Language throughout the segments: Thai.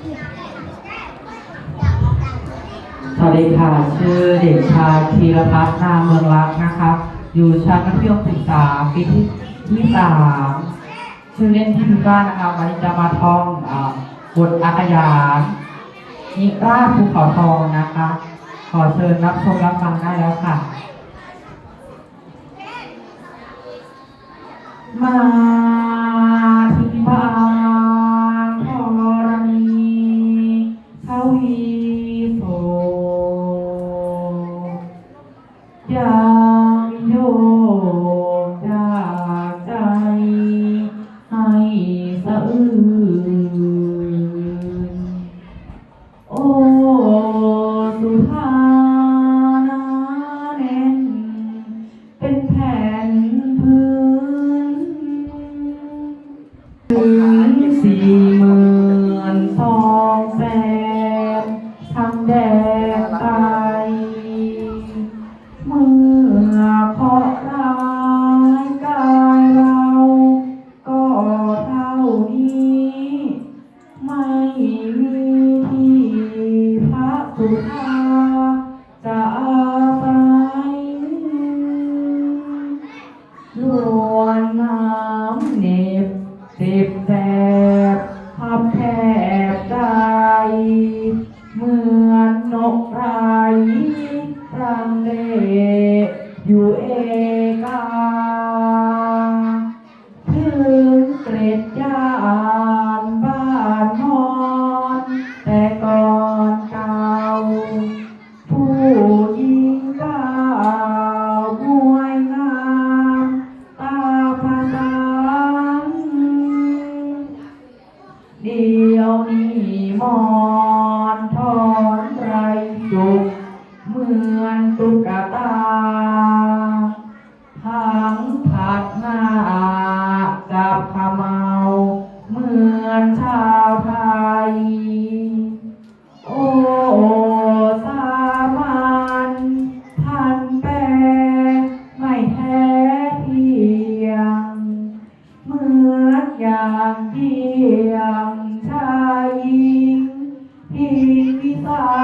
สวัสดีค่ะ ชื่อเด็กชายธีรพัฒน์นาเมืองรักนะครับอยู่ชั้นมัธยมศึกษาปีที่ที่สามชื่อเล่นที่พิบ้านนะครับวันนี้จะมาท่องบทอาขยานนิราชภูเขาทองนะคะ ขอเชิญรับชมรับฟังได้แล้วค่ะ มา กจากใจ ให้สะอื้นโอ้สุธานาแน่นเป็นแผ่นพื้นถึงสี่มื่น ระสุธาจะไปลวนน้ำเน็บเจ็บแสบพับแทบใจเหมือนนกไร้รังเลอยู่เอก ชาวไทย โอสามันพันแปรไม่แท้เทียง เหมือนอย่างเทียงชายหญิงที่วิสา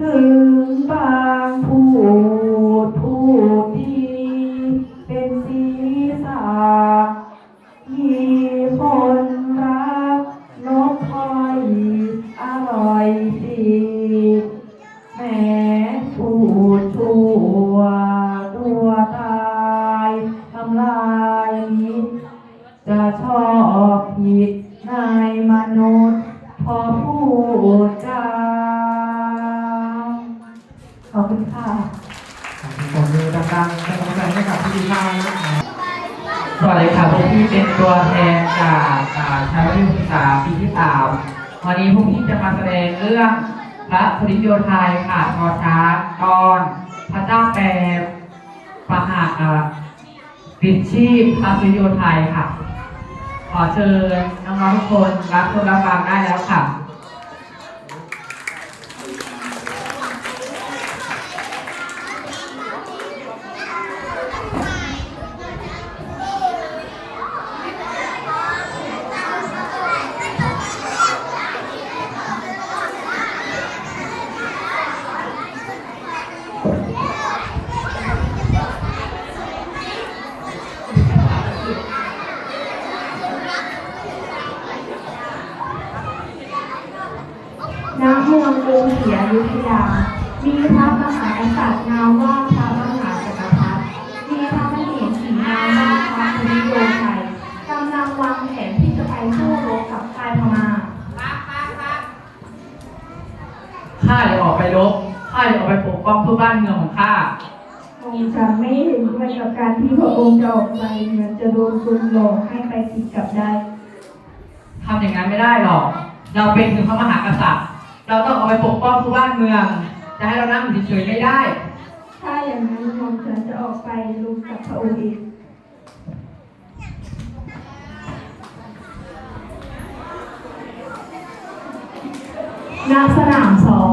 ถึงบาง วัสดีค่ะพวกพี่เป็นตัวแทนจากชาวยมศึกษาปีที่สามวันนี้พวกพี่จะมาแสดงเรื่องพระสุริโยไทยค่ะทอช้างตอนพระเจ้าแปรประหารปิดชีพพระสุริโยไทยค่ะ ขอเชิญน้องๆทุกคนรับชมรับฟังได้แล้วค่ะ ศรีอยุธยา มีพระมหากษัตริย์นามว่าพระมหาจักรพรรดิมีพระมเหสีนามว่าพระสุริโยไทยกำลังวางแผนที่จะไปสู้รบกับชายพม่าข้าจะออกไปรบข้าจะออกไปปกป้องเพื่อบ้านเมืองของข้าองค์จะไม่เห็นด้วยกับการที่พระองค์จะออกไปเหมือนจะโดนคุณหลอกให้ไปติดกับได้ทำอย่างนั้นไม่ได้หรอก เราเป็นถึงพระมหากษัตริย์ เราต้องเอาไปปกป้องผู้บ้านเมือง จะให้เรานั่งเฉยๆไม่ได้ ถ้าอย่างนั้นมอมฉันจะออกไปลุกกับพระอุงค์เองณสนามสอง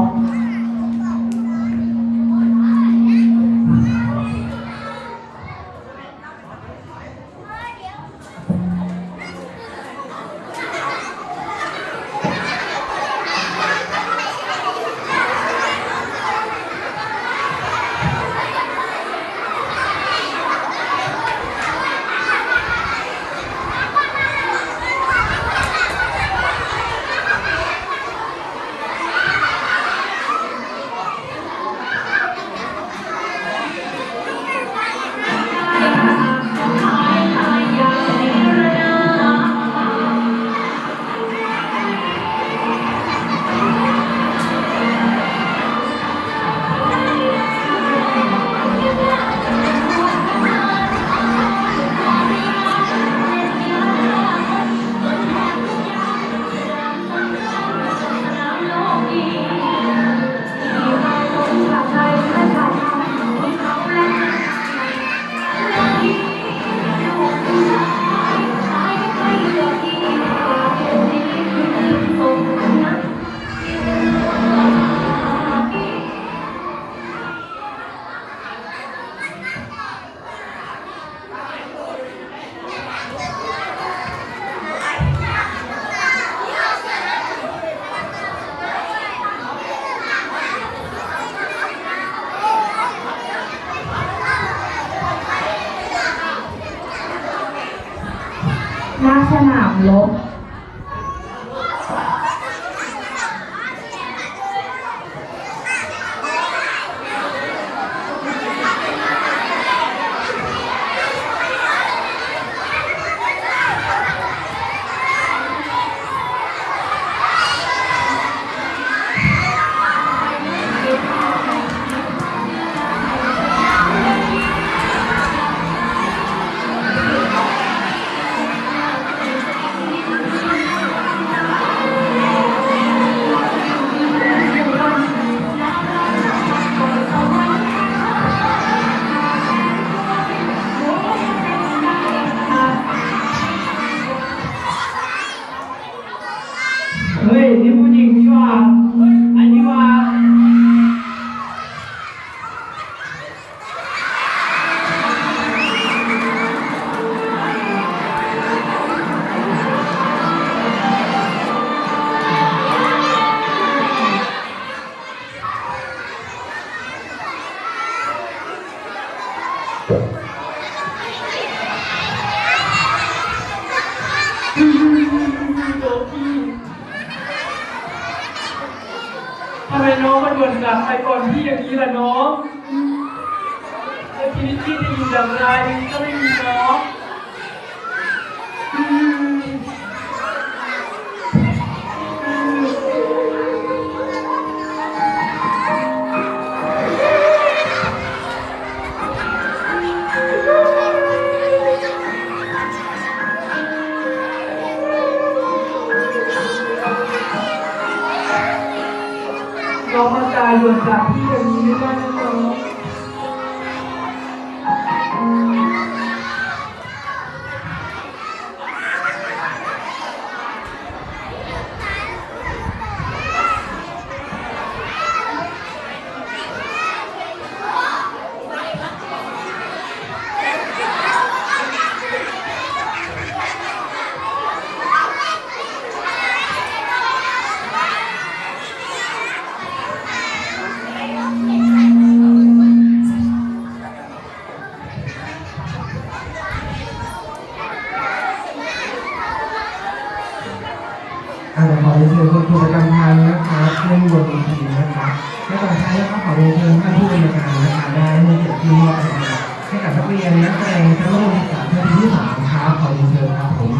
ณสนามรบ ทำไมน้องมันด่วนจากไปก่อนพี่อย่างนี้ล่ะน้องแล้วชีวิตพี่ไปอยู่อย่างไรก็ไม่มี อง ขอเรียนเชิญคุณครูประจำชั้นะคะขึ้นบนเวทีนะคะและต่อไปนะคะขอเรียนเชิญท่านผู้บริการนะคะได้ให้เกียรติที่มอบนะคะให้กับนักเรียนนักแสดงชั้นมัธยมศึกษาปีที่สามครับขอเรียนเชิญครับผม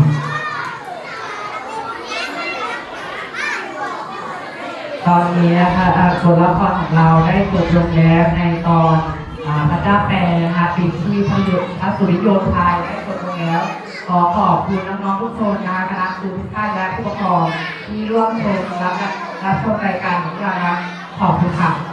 ตอนนี้นะคะอ่าบทละครของเราได้จบลงแล้วในตอนพระเจ้าแปรนะคะปิดที่พระสุริโยไทยได้จบลงแล้ว ขอขอบคุณน้องๆทุกคนนะคะคณะครูทุกท่านและผู้ปกครองที่ร่วมชมรับรับชมรายการของเรานะขอบคุณค่ะ